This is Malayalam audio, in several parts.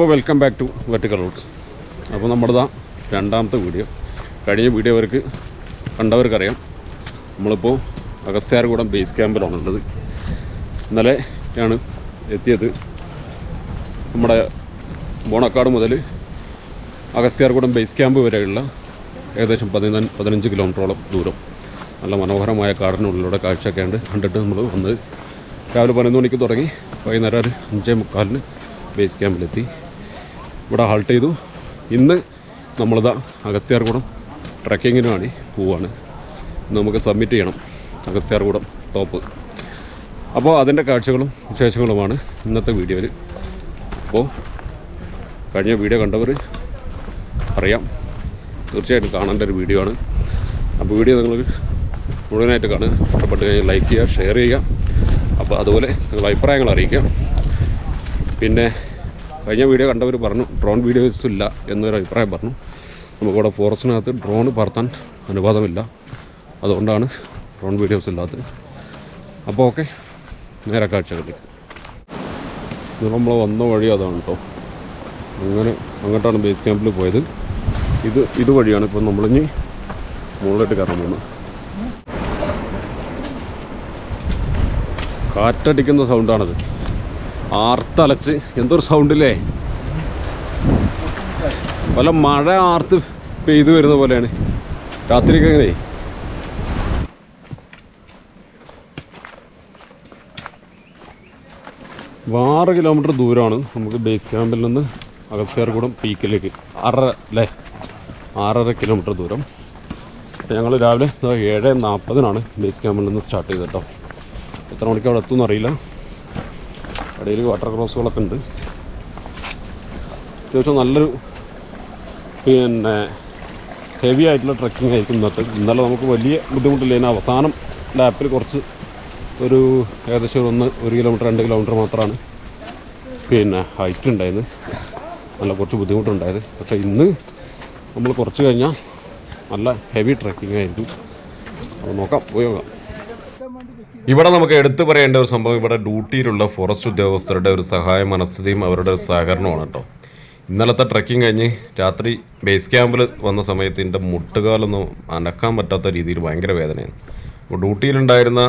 അപ്പോൾ welcome back to vertical roots അപ്പോൾ നമ്മുടെ ഇതാ രണ്ടാമത്തെ വീഡിയോ കഴിഞ്ഞ വീഡിയോ അവർക്ക് കണ്ടവർക്കറിയാം. നമ്മളിപ്പോൾ അഗസ്ത്യാർകൂടം ബേസ് ക്യാമ്പിലാണ് ഉള്ളത്. ഇന്നലെ ആണ് എത്തിയത്. നമ്മുടെ ബോണക്കാട് മുതൽ അഗസ്ത്യാർകൂടം ബേസ് ക്യാമ്പ് വരെയുള്ള ഏകദേശം പതിന പതിനഞ്ച് കിലോമീറ്ററോളം ദൂരം. നല്ല മനോഹരമായ കാടിനുള്ളിലൂടെ കാഴ്ചയൊക്കെ ഉണ്ട് കണ്ടിട്ട് നമ്മൾ വന്നത് രാവിലെ പതിനൊന്ന് മണിക്ക് തുടങ്ങി. വൈകുന്നേരം ഒരു അഞ്ചേ മുക്കാലിന് ബേസ് ക്യാമ്പിലെത്തി ഇവിടെ ഹാൾട്ട് ചെയ്തു. ഇന്ന് നമ്മളിതാ അഗസ്ത്യാർകൂടം ട്രക്കിങ്ങിന് വേണ്ടി പോവാണ്. നമുക്ക് സബ്മിറ്റ് ചെയ്യണം. അഗസ്ത്യാർകൂടം ടോപ്പ് അപ്പോൾ അതിന്റെ കാഴ്ചകളും വിശേഷങ്ങളുമാണ് ഇന്നത്തെ വീഡിയോയിൽ. അപ്പോൾ കഴിഞ്ഞ വീഡിയോ കണ്ടവർ അറിയാം. തീർച്ചയായിട്ടും കാണേണ്ട ഒരു വീഡിയോ ആണ്. അപ്പോൾ വീഡിയോ നിങ്ങൾ മുഴുവനായിട്ട് കാണുക. ഇഷ്ടപ്പെട്ട് കഴിഞ്ഞാൽ ലൈക്ക് ചെയ്യുക ഷെയർ ചെയ്യുക. അപ്പോൾ അതുപോലെ നിങ്ങൾ അഭിപ്രായങ്ങൾ അറിയിക്കുക. പിന്നെ കഴിഞ്ഞ വീഡിയോ കണ്ടവർ പറഞ്ഞു ഡ്രോൺ വീഡിയോസ് ഇല്ല എന്നൊരു അഭിപ്രായം പറഞ്ഞു. നമുക്കിവിടെ ഫോറസ്റ്റിനകത്ത് ഡ്രോൺ പറത്താൻ അനുവാദമില്ല. അതുകൊണ്ടാണ് ഡ്രോൺ വീഡിയോസ് ഇല്ലാത്തത്. അപ്പോൾ ഓക്കെ നേരെ കാഴ്ചകളിലേക്ക്. ഇത് നമ്മൾ വന്ന വഴി അതാണ് കേട്ടോ അങ്ങനെ അങ്ങോട്ടാണ് ബേസ് ക്യാമ്പിൽ പോയത്. ഇത് ഇതുവഴിയാണ് ഇപ്പം നമ്മളിഞ്ഞ് മുകളിലോട്ട് കയറാൻ പോകുന്നത്. കാറ്റടിക്കുന്ന സൗണ്ടാണത് ആർത്തലച്ച്. എന്തൊരു സൗണ്ടില്ലേ വല്ല മഴ ആർത്ത് പെയ്തു വരുന്ന പോലെയാണ്. രാത്രിയൊക്കെ എങ്ങനെ? ആറ് കിലോമീറ്റർ ദൂരമാണ് നമുക്ക് ബേസ് ക്യാമ്പിൽ നിന്ന് അഗസ്യാർകൂടം പീക്കിലേക്ക് ആറര അല്ലേ? ആറര കിലോമീറ്റർ ദൂരം. ഞങ്ങൾ രാവിലെ ഏഴ് നാൽപ്പതിനാണ് ബേസ് ക്യാമ്പിൽ നിന്ന് സ്റ്റാർട്ട് ചെയ്തത് കേട്ടോ. എത്ര മണിക്ക് അവിടെ എത്തുമെന്ന് അറിയില്ല. ഇടയിൽ വാട്ടർ ക്രോസുകളൊക്കെ ഉണ്ട്. അത്യാവശ്യം നല്ലൊരു പിന്നെ ഹെവി ആയിട്ടുള്ള ട്രക്കിംഗ് ആയിരിക്കും ഇന്നത്തെ. ഇന്നലെ നമുക്ക് വലിയ ബുദ്ധിമുട്ടില്ല. ഇതിന് അവസാനം ലാപ്പിൽ കുറച്ച് ഒരു ഏകദേശം ഒന്ന് ഒരു കിലോമീറ്റർ രണ്ട് കിലോമീറ്റർ മാത്രമാണ് പിന്നെ ഹൈറ്റ് ഉണ്ടായത്. നല്ല കുറച്ച് ബുദ്ധിമുട്ടുണ്ടായത്. പക്ഷേ ഇന്ന് നമ്മൾ കുറച്ച് കഴിഞ്ഞാൽ നല്ല ഹെവി ട്രക്കിംഗ് ആയിരിക്കും. അപ്പോൾ നോക്കാം പോയി നോക്കാം. ഇവിടെ നമുക്ക് എടുത്തു പറയേണ്ട ഒരു സംഭവം ഇവിടെ ഡ്യൂട്ടിയിലുള്ള ഫോറസ്റ്റ് ഉദ്യോഗസ്ഥരുടെ ഒരു സഹായ മനസ്ഥിതിയും അവരുടെ ഒരു സഹകരണമാണ് കേട്ടോ. ഇന്നലത്തെ ട്രക്കിംഗ് കഴിഞ്ഞ് രാത്രി ബേസ് ക്യാമ്പിൽ വന്ന സമയത്ത് എന്റെ മുട്ടുകാലൊന്നും അനക്കാൻ പറ്റാത്ത രീതിയിൽ ഭയങ്കര വേദനയാണ്. അപ്പോൾ ഡ്യൂട്ടിയിലുണ്ടായിരുന്ന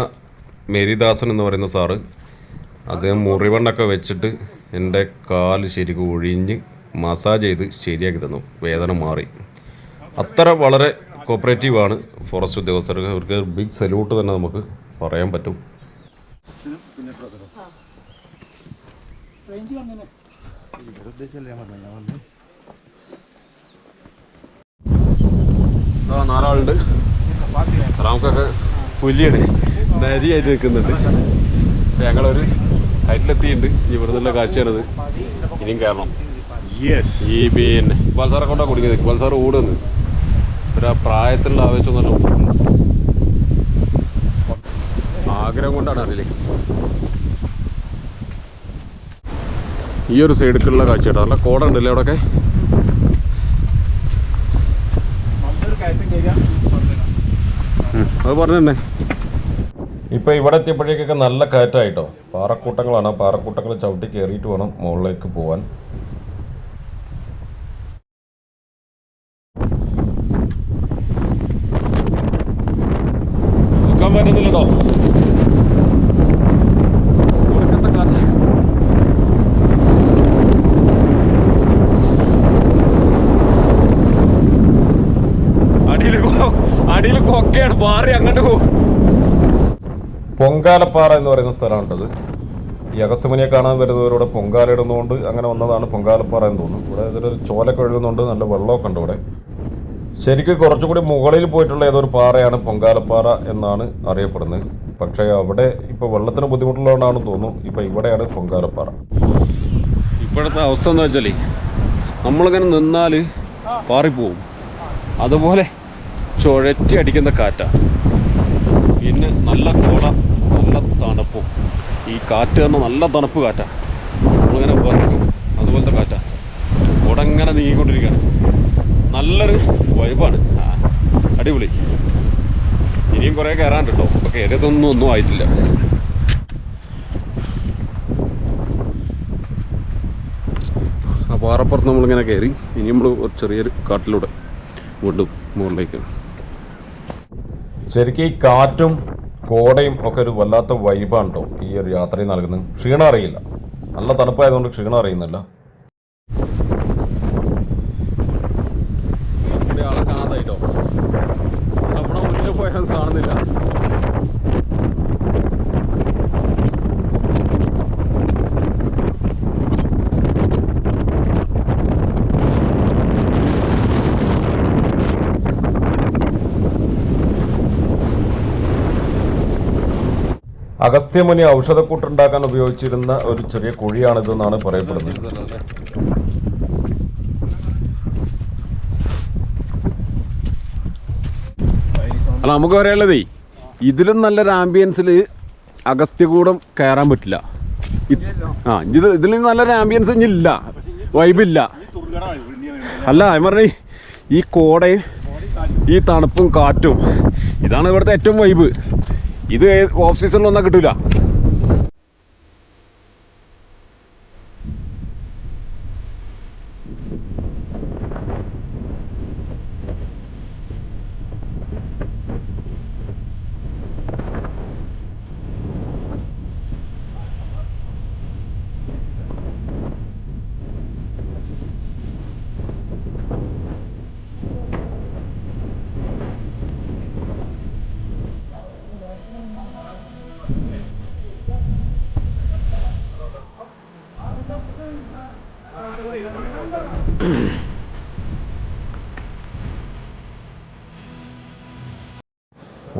മേരിദാസൻ എന്ന് പറയുന്ന സാറ് അദ്ദേഹം മുറിവണ്ണൊക്കെ വെച്ചിട്ട് എന്റെ കാൽ ശരിക്കും ഒഴിഞ്ഞ് മസാജ് ചെയ്ത് ശരിയാക്കി തന്നു. വേദന മാറി. അത്ര വളരെ കോപ്പറേറ്റീവാണ് ഫോറസ്റ്റ് ഉദ്യോഗസ്ഥർക്ക്. അവർക്ക് ബിഗ് സല്യൂട്ട് തന്നെ നമുക്ക് പറയാൻ പറ്റും. നാലാളുണ്ട്. നമുക്കൊക്കെ പുലിയാണ്. നരിയായിട്ട് നിൽക്കുന്നുണ്ട്. ഞങ്ങളൊരു ഹൈറ്റിലെത്തിയിട്ടുണ്ട് ഇനി ഇവിടെ നിന്നുള്ള കാഴ്ചയാണിത്. ഇനിയും കയറണം യെസ് ഈ പിന്നെ ഇക്ബാൽ സാറെ കൊണ്ടാ കുടുങ്ങിയത്. ഇക്ബാൽ സാർ ഓടുന്നു. ഒരു ആ പ്രായത്തിലുള്ള ആവേശം തന്നെ ആഗ്രഹം കൊണ്ടാണ് അറിയില്ലേ? ഈ ഒരു സൈഡിലേക്കുള്ള കാഴ്ച കേട്ടോ. നല്ല കോട ഉണ്ടല്ലേ അവിടെയൊക്കെ അത് പറഞ്ഞു തന്നെ. ഇപ്പോൾ ഇവിടെ എത്തിയപ്പോഴേക്കൊക്കെ നല്ല കാറ്റായിട്ടോ പാറക്കൂട്ടങ്ങളാണ്. പാറക്കൂട്ടങ്ങൾ ചവിട്ടി കയറിയിട്ട് വേണം മുകളിലേക്ക് പോകാൻ കൊക്കയാണ് മാറി അങ്ങോട്ട് പോകും പൊങ്കാലപ്പാറ എന്ന് പറയുന്ന സ്ഥലമാണിട്ടത് ഈ അഗസ്തമുനിയെ കാണാൻ വരുന്നവരോട് പൊങ്കാല ഇടുന്നതുകൊണ്ട് അങ്ങനെ വന്നതാണ് പൊങ്കാലപ്പാറ എന്ന് തോന്നുന്നു. ഇവിടെ ഇതിലൊരു ചോലൊക്കെ ഒഴുകുന്നുണ്ട് നല്ല വെള്ളമൊക്കെ ഉണ്ട് ഇവിടെ. ശരിക്കും കുറച്ചുകൂടി മുകളിൽ പോയിട്ടുള്ള ഏതൊരു പാറയാണ് പൊങ്കാലപ്പാറ എന്നാണ് അറിയപ്പെടുന്നത്. പക്ഷേ അവിടെ ഇപ്പോൾ വെള്ളത്തിന് ബുദ്ധിമുട്ടുള്ളതുകൊണ്ടാണ് തോന്നുന്നു ഇപ്പോൾ ഇവിടെയാണ് പൊങ്കാലപ്പാറ. ഇപ്പോഴത്തെ അവസ്ഥ എന്താ വെച്ചാൽ നമ്മളിങ്ങനെ നിന്നാൽ പാറിപ്പോവും. അതുപോലെ ചുഴറ്റി അടിക്കുന്ന കാറ്റാണ് പിന്നെ നല്ല കോള നല്ല തണുപ്പും. ഈ കാറ്റ് തന്നെ നല്ല തണുപ്പ് കാറ്റാണ് നമ്മളിങ്ങനെ വിറക്കും അതുപോലത്തെ കാറ്റാണ് ഉടങ്ങനെ നീങ്ങിക്കൊണ്ടിരിക്കുകയാണ് നല്ലൊരു വൈബാണ്. അടിപൊളി. ഇനിയും കുറേ കയറാണ്ട് കേട്ടോ അപ്പോൾ കയറിയതൊന്നും ഒന്നും ആയിട്ടില്ല. പാറപ്പുറത്ത് നമ്മളിങ്ങനെ കയറി. ഇനി നമ്മൾ ചെറിയൊരു കാട്ടിലൂടെ വീണ്ടും മുകളിലേക്ക് ശരിക്കും ഈ കാറ്റും കോടയും ഒക്കെ ഒരു വല്ലാത്ത വൈബാണ് കേട്ടോ ഈ ഒരു യാത്രയിൽ നൽകുന്നത്. ക്ഷീണം അറിയില്ല. നല്ല തണുപ്പായതുകൊണ്ട് ക്ഷീണം അറിയുന്നില്ല ഇവിടെ ആളെ കാണാതായിട്ടോ നമ്മുടെ മുന്നിൽ പോയാൽ കാണുന്നില്ല അഗസ്ത്യമുനി ഔഷധക്കൂട്ടുണ്ടാക്കാൻ ഉപയോഗിച്ചിരുന്ന ഒരു ചെറിയ കുഴിയാണിതെന്നാണ് പറയപ്പെടുന്നത്. അല്ല നമുക്ക് പറയാനുള്ളതേ ഇതിലും നല്ലൊരു ആംബിയൻസിൽ അഗസ്ത്യകൂടം കയറാൻ പറ്റില്ല. ആ ഇത് ഇതിലും നല്ലൊരു ആംബിയൻസ് ഇല്ല. വൈബില്ല അല്ല ഞാൻ പറഞ്ഞ ഈ കോടയും ഈ തണുപ്പും കാറ്റും ഇതാണ് ഇവിടുത്തെ ഏറ്റവും വൈബ് ഇത് ഓഫ് സീസണിൽ സീസണിലൊന്നും കിട്ടൂല.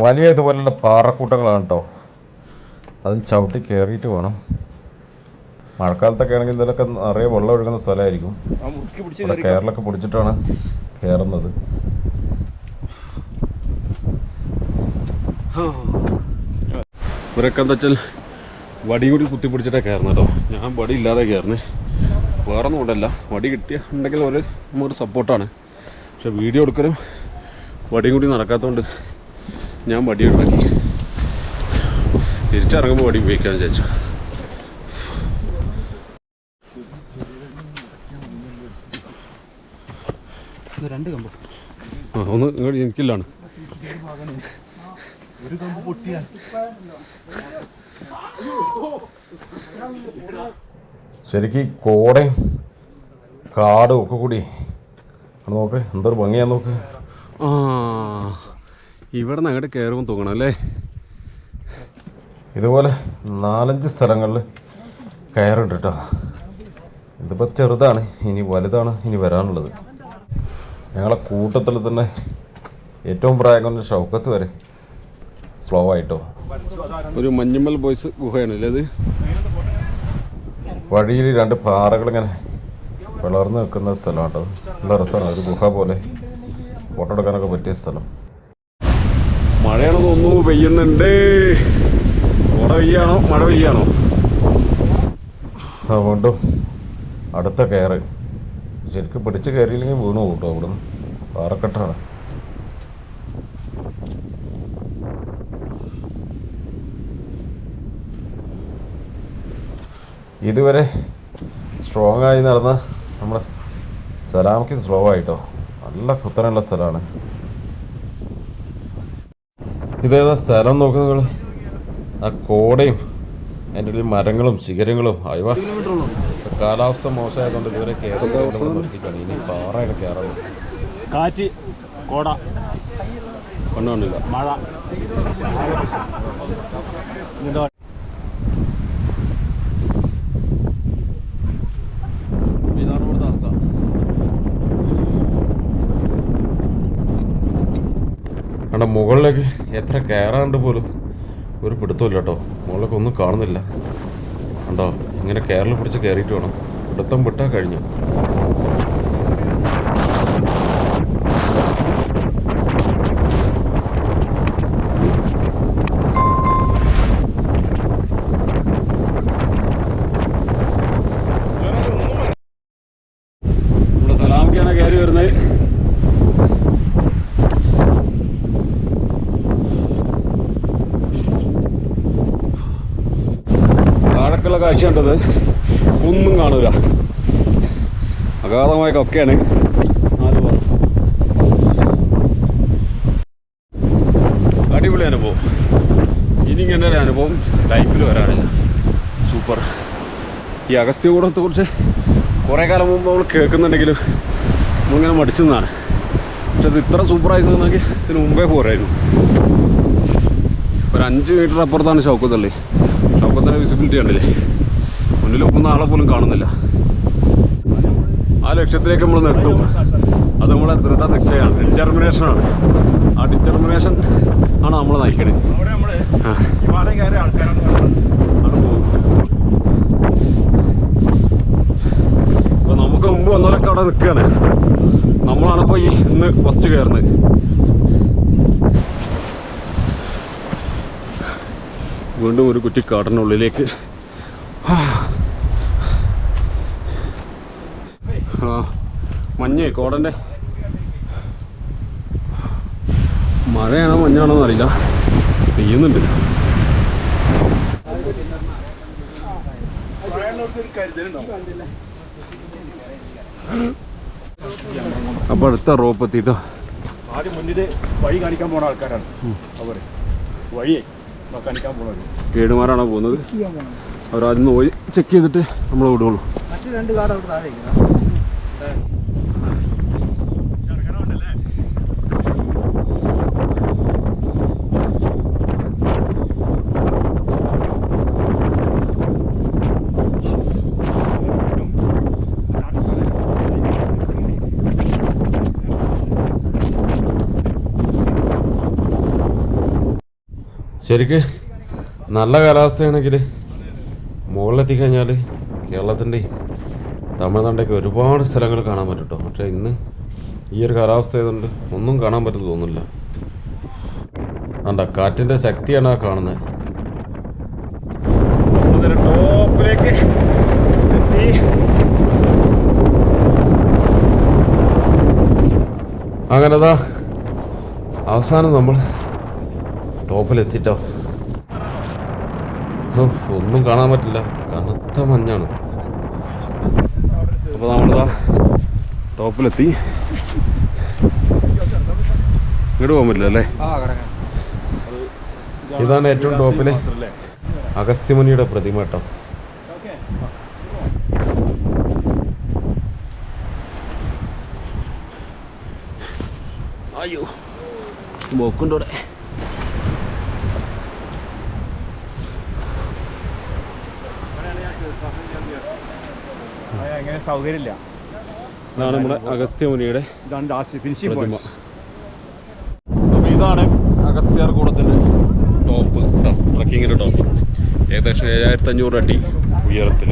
വലിയ ഇതുപോലുള്ള പാറക്കൂട്ടങ്ങളാണ് കേട്ടോ അതിൽ ചവിട്ടി കയറിയിട്ട് വേണം. മഴക്കാലത്തൊക്കെ ആണെങ്കിൽ ഇതിലൊക്കെ നിറയെ വെള്ളം ഒഴുകുന്ന സ്ഥലമായിരിക്കും. ഇവിടെ കയറിലൊക്കെ പിടിച്ചിട്ടാണ് കയറുന്നത് ഇവരൊക്കെ എന്താ വെച്ചാൽ വടി കൂടി കുത്തി പിടിച്ചിട്ടേ കയറുന്നത് കേട്ടോ ഞാൻ വടി ഇല്ലാതെ കയറുന്നത് വേറെ ഒന്നും കൊണ്ടല്ല വടി കിട്ടിയ ഉണ്ടെങ്കിൽ ഒരു നമുക്കൊരു സപ്പോർട്ടാണ് പക്ഷെ വീഡിയോ എടുക്കലും വടിയും കൂടി നടക്കാത്തതുകൊണ്ട് ഞാൻ വടി ഉണ്ടാക്കി തിരിച്ചിറങ്ങുമ്പോൾ വടി ഉപയോഗിക്കാമെന്ന് വിചാരിച്ചു. രണ്ട് കമ്പ്. ആ ഒന്ന് ഇങ്ങോട്ട് എനിക്കില്ലാണ്. ഒരു കമ്പ് പൊട്ടിയാ. ശരിക്കും കോടയും കാടും ഒക്കെ കൂടി നോക്ക്. എന്തൊരു ഭംഗിയാ നോക്ക്. ആ. ഇവിടെ നിന്ന് അങ്ങോട്ട് കയറുമ്പോൾ തോന്നണം അല്ലേ? ഇതുപോലെ നാലഞ്ച് സ്ഥലങ്ങളിൽ കയറുണ്ട് കേട്ടോ. ഇതിപ്പോൾ ചെറുതാണ് ഇനി വലുതാണ് ഇനി വരാനുള്ളത്. ഞങ്ങളെ കൂട്ടത്തിൽ തന്നെ ഏറ്റവും പ്രായം കുറഞ്ഞ ഷൗക്കത്ത് വരെ സ്ലോ ആയിട്ടോ. ഒരു മഞ്ഞമ്മൽ ബോയ്സ് ഗുഹയാണ് അല്ലേ അത് വഴിയിൽ രണ്ട് പാറകൾ ഇങ്ങനെ വളർന്നു നിൽക്കുന്ന സ്ഥലമാണ് കേട്ടോ നല്ല രസമാണ്. ഒരു ഗുഹ പോലെ ഫോട്ടോ എടുക്കാനൊക്കെ പറ്റിയ സ്ഥലം. മഴയാണോ തോന്നുന്നു? പെയ്യുന്നുണ്ട്. മഴ പെയ്യാണോ? മഴ പെയ്യാണോ? അതുകൊണ്ടും അടുത്ത കയറ്. ശരിക്കും പിടിച്ച് കയറിയില്ലെങ്കിൽ വീണു കൂട്ടോ അവിടുന്ന്. പാറക്കെട്ടാണ്. ഇതുവരെ സ്ട്രോങ് ആയി നടന്ന നമ്മുടെ സലാമക്ക് സ്ലോ ആയിട്ടോ. നല്ല കുത്തനുള്ള സ്ഥലമാണ്. ഇതേതാ സ്ഥലം നോക്ക് നിങ്ങൾ ആ കോടയും അതിന്റെ ഉള്ളിൽ മരങ്ങളും ശിഖരങ്ങളും. അയവ കാലാവസ്ഥ മോശമായതുകൊണ്ട് ഇതുവരെ കയറി നിർത്തിക്കാണ് ഇനി പാറയാണ് കയറുന്നത് കാറ്റ് കോട. കണ്ടുകൊണ്ടില്ല മഴ എന്താ ഇതാണ് ഇവിടുത്തെ അവസ്ഥ അവിടെ മുകളിലേക്ക് എത്ര കയറാണ്ട് പോലും ഒരു പിടുത്തമില്ല കേട്ടോ മുകളിലേക്ക് ഒന്നും കാണുന്നില്ല. കണ്ടോ? ഇങ്ങനെ കയറിൽ പിടിച്ച് കയറിയിട്ട് വേണം. പിടുത്തം വിട്ടാൽ കഴിഞ്ഞു നമ്മുടെ സലാമിക്കാണ് കയറി വരുന്നത് താഴക്കുള്ള കാഴ്ച കണ്ടത് ഒന്നും കാണൂല. അഗാധമായ കൊക്കയാണ്. നാല് അടിപൊളി അനുഭവം. ഇനി ഇങ്ങനെ ഒരു അനുഭവം ലൈഫിൽ വരാനില്ല. സൂപ്പർ. ഈ അഗസ്ത്യകൂടത്തെ കുറിച്ച് കുറേ കാലം മുമ്പ് നമ്മൾ കേൾക്കുന്നുണ്ടെങ്കിലും നമ്മളിങ്ങനെ മടിച്ചെന്നാണ് പക്ഷെ അത് ഇത്ര സൂപ്പറായി തോന്നുന്നെങ്കിൽ ഇതിന് മുമ്പേ പോരായിരുന്നു. ഒരു അഞ്ച് മീറ്റർ അപ്പുറത്താണ് ഷൗക്കത്തള്ളി തന്നെ വിസിബിലിറ്റി കണ്ടില്ലേ? മുന്നിൽ പോകുന്ന ആളെ പോലും കാണുന്നില്ല. ആ ലക്ഷ്യത്തിലേക്ക് നമ്മൾ നിർത്തും. അത് നമ്മളെ ദൃഢ നിശ്ചയമാണ്. ഡിറ്റർമിനേഷനാണ് ആ ഡിറ്റർമിനേഷൻ ആണ് നമ്മൾ നയിക്കണേ. അവിടെ നമ്മൾ ആ. ഹിമാലയം കയറിയ ആൾക്കാരാണ് കാണുന്നത്. പോകും. അപ്പൊ നമുക്ക് മുമ്പ് വന്നവരൊക്കെ അവിടെ നിൽക്കുകയാണ്. നമ്മളാണിപ്പോൾ ഈ ഇന്ന് ഫസ്റ്റ് കയറുന്നത്. വീണ്ടും ഒരു കുറ്റി കാട്ടിനുള്ളിലേക്ക് ആ മഞ്ഞേ കോടന്റെ. മഴയാണോ മഞ്ഞാണോ എന്നറിയില്ല. പെയ്യുന്നുണ്ട്. അപ്പൊ അടുത്ത റോപ്പ് എത്തിട്ടോ. ആദ്യം മുന്നിൽ വഴി കാണിക്കാൻ പോണ ആൾക്കാരാണ് അവർ. വഴിയെ. ഗൈഡുമാരാണോ പോകുന്നത്? അവരാദ്യം പോയി ചെക്ക് ചെയ്തിട്ട് നമ്മൾ വിടുള്ളൂ. മറ്റു രണ്ട് കാർഡ് അവിടെ താഴെ ശരിക്ക് നല്ല കാലാവസ്ഥയാണെങ്കിൽ മുകളിലെത്തി കഴിഞ്ഞാൽ കേരളത്തിന്റെയും തമിഴ്നാട്ടിന്റെയൊക്കെ ഒരുപാട് സ്ഥലങ്ങൾ കാണാൻ പറ്റും കേട്ടോ പക്ഷേ ഇന്ന് ഈ ഒരു കാലാവസ്ഥ ആയതുകൊണ്ട് ഒന്നും കാണാൻ പറ്റുന്ന തോന്നുന്നില്ല. അണ്ട കാറ്റിന്റെ ശക്തിയാണ് ആ കാണുന്നത്. ടോപ്പിലേക്ക് എത്തി. അങ്ങനെതാ അവസാനം നമ്മൾ ടോപ്പിലെത്തിട്ടോ? ഒന്നും കാണാൻ പറ്റില്ല. കനത്ത മഞ്ഞാണ്. അപ്പൊ നമ്മളിതാ ടോപ്പിലെത്തി. ഇങ്ങോട്ട് പോകാൻ പറ്റില്ല അല്ലേ? ഇതാണ് ഏറ്റവും ടോപ്പിലെ അഗസ്ത്യമുനിയുടെ പ്രതിമ കേട്ടോ. അയ്യോ ബോക്കുണ്ട് എങ്ങനെ സൗകര്യമില്ല. ഇതാണ് നമ്മുടെ അഗസ്ത്യമുനിയുടെ ഇതാണ് ലാസ്റ്റ് ഫിനിഷിംഗ് പ്രതിമ. പോയിന്റ് അപ്പോൾ ഇതാണ് അഗസ്ത്യാർകൂടത്തിന്റെ ടോപ്പ്. ട്രക്കിങ്ങിന്റെ ടോപ്പ്. ഏകദേശം ഏഴായിരത്തി അഞ്ഞൂറ് അടി ഉയരത്തിൽ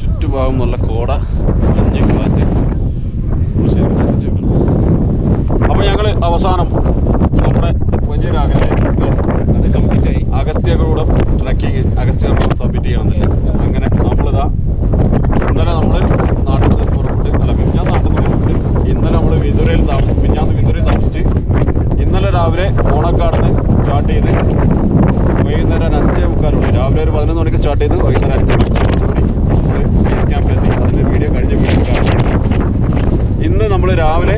ചുറ്റുഭാഗം നല്ല കോട മഞ്ഞ് കാറ്റ് അപ്പോൾ ഞങ്ങൾ അവസാനം നമ്മുടെ വലിയൊരാഗ്രഹം അത് കംപ്ലീറ്റ് ആയി അഗസ്ത്യകൂടം ട്രക്കിങ് അഗസ്ത്യകൂടം സബ്മിറ്റ് ചെയ്യണമെന്നില്ല അങ്ങനെ നമ്മളിതാ ഇന്നലെ നമ്മൾ നാട്ടിൽ നിന്ന് പുറപ്പെട്ട് അല്ല മിഞ്ഞാൻ നാട്ടിൽ നിന്ന് പുറപ്പെട്ട് ഇന്നലെ നമ്മൾ വിതുരയിൽ താമസം മിഞ്ഞാന്ന് വിതുരയിൽ താമസിച്ച് ഇന്നലെ രാവിലെ ഓണക്കാടിന് സ്റ്റാർട്ട് ചെയ്ത് വൈകുന്നേരം ഒരു അഞ്ചേ മുക്കാലോടെ രാവിലെ ഒരു പതിനൊന്ന് മണിക്ക് സ്റ്റാർട്ട് ചെയ്ത് വൈകുന്നേരം അഞ്ച് മണിക്കൂടി നമ്മൾ ബേസ് ക്യാമ്പിലെത്തി അതിന്റെ വീഡിയോ കഴിഞ്ഞ വീഡിയോ കാണാം ഇന്ന് നമ്മൾ രാവിലെ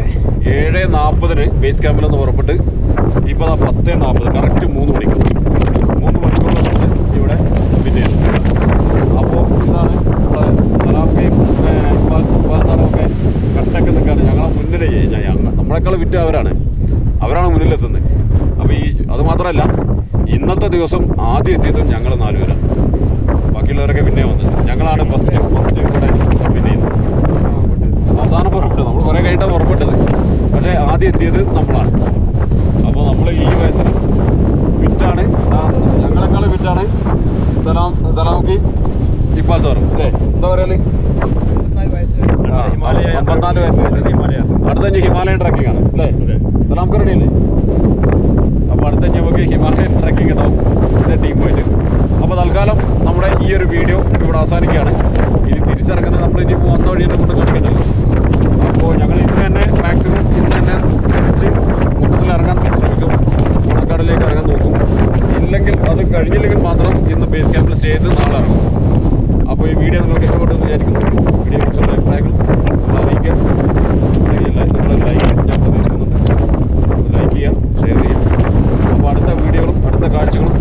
ഏഴ് നാൽപ്പതിന് ബേസ് ക്യാമ്പിൽ നിന്ന് പുറപ്പെട്ട് ഇപ്പോൾ ദാ പത്ത് നാൽപ്പത് കറക്റ്റ് മൂന്ന് മണിക്കൂർ മൂന്ന് മണിക്കൂർ നമ്മൾ ഇവിടെ സബ്മിറ്റ് ചെയ്തു അപ്പോൾ ഇതാണ് നമ്മളെ സലാഫിയും ഒക്കെ കട്ടൊക്കെ നിൽക്കുകയാണ് ഞങ്ങളെ മുന്നിലേ ഞങ്ങൾ നമ്മളെക്കാൾ വിറ്റ് അവരാണ് അവരാണ് മുന്നിലെത്തുന്നത് അപ്പോൾ ഈ അത് മാത്രമല്ല ഇന്നത്തെ ദിവസം ആദ്യം എത്തിയതും ഞങ്ങൾ നാലുപേരാണ്. ബാക്കിയുള്ളവരൊക്കെ പിന്നെ വന്നത് ഞങ്ങളാണ് ഫസ്റ്റ് ഫസ്റ്റ് ഇവിടെ സബ്മിറ്റ് ചെയ്യുന്നത് അവസാനം പുറപ്പെട്ടത് നമ്മൾ കുറേ കഴിഞ്ഞിട്ടാണ് പുറപ്പെട്ടത് പക്ഷേ ആദ്യം എത്തിയത് നമ്മളാണ്. അപ്പോൾ നമ്മൾ ഈ വയസ്സിന് ഫിറ്റാണ് ഞങ്ങളെക്കാൾ വിറ്റാണ് സലാം സലാമുക്കി. ഇക്ബാൽ സാറും. അല്ലേ? എന്താ പറയൽ? അമ്പത്തിനാല് വയസ്സ്. അടുത്ത ഹിമാലയൻ ട്രക്കിംഗ് ആണ്. അല്ലേ? സലാം റെഡി അല്ലേ അപ്പോൾ അടുത്ത നമുക്ക് ഹിമാലയൻ ട്രക്കിംഗ് ഉണ്ടാവും ഇത് ടീം പോയിട്ട് അപ്പോൾ തൽക്കാലം നമ്മുടെ ഈ ഒരു വീഡിയോ ഇവിടെ അവസാനിക്കുകയാണ്. ഇനി തിരിച്ചിറങ്ങുന്നത് നമ്മൾ ഇനി വന്ന വഴി തന്നെ കൊണ്ട് കാണിക്കണ്ടല്ലോ അപ്പോൾ ഞങ്ങൾ ഇന്ന് തന്നെ മാക്സിമം ഇന്ന് തന്നെ തിരിച്ച് മൊത്തത്തിൽ ഇറങ്ങാൻ ശ്രമിക്കും മണക്കാടിലേക്ക് ഇറങ്ങാൻ നോക്കും. ഇല്ലെങ്കിൽ അത് കഴിഞ്ഞില്ലെങ്കിൽ മാത്രം ഇന്ന് ബേസ് ക്യാമ്പിൽ സ്റ്റേ ചെയ്ത് നാളെ ഇറങ്ങും. അപ്പോൾ ഈ വീഡിയോ നിങ്ങൾക്ക് ഇഷ്ടപ്പെട്ടെന്ന് വിചാരിക്കുന്നു. വീഡിയോ കുറിച്ചുള്ള അഭിപ്രായങ്ങൾ അറിയിക്കുക. ശരിയല്ല നിങ്ങളൊരു ലൈക്ക് ഞാൻ പ്രതീക്ഷിക്കുന്നുണ്ട്. ലൈക്ക് ചെയ്യുക ഷെയർ കാഴ്ചകളും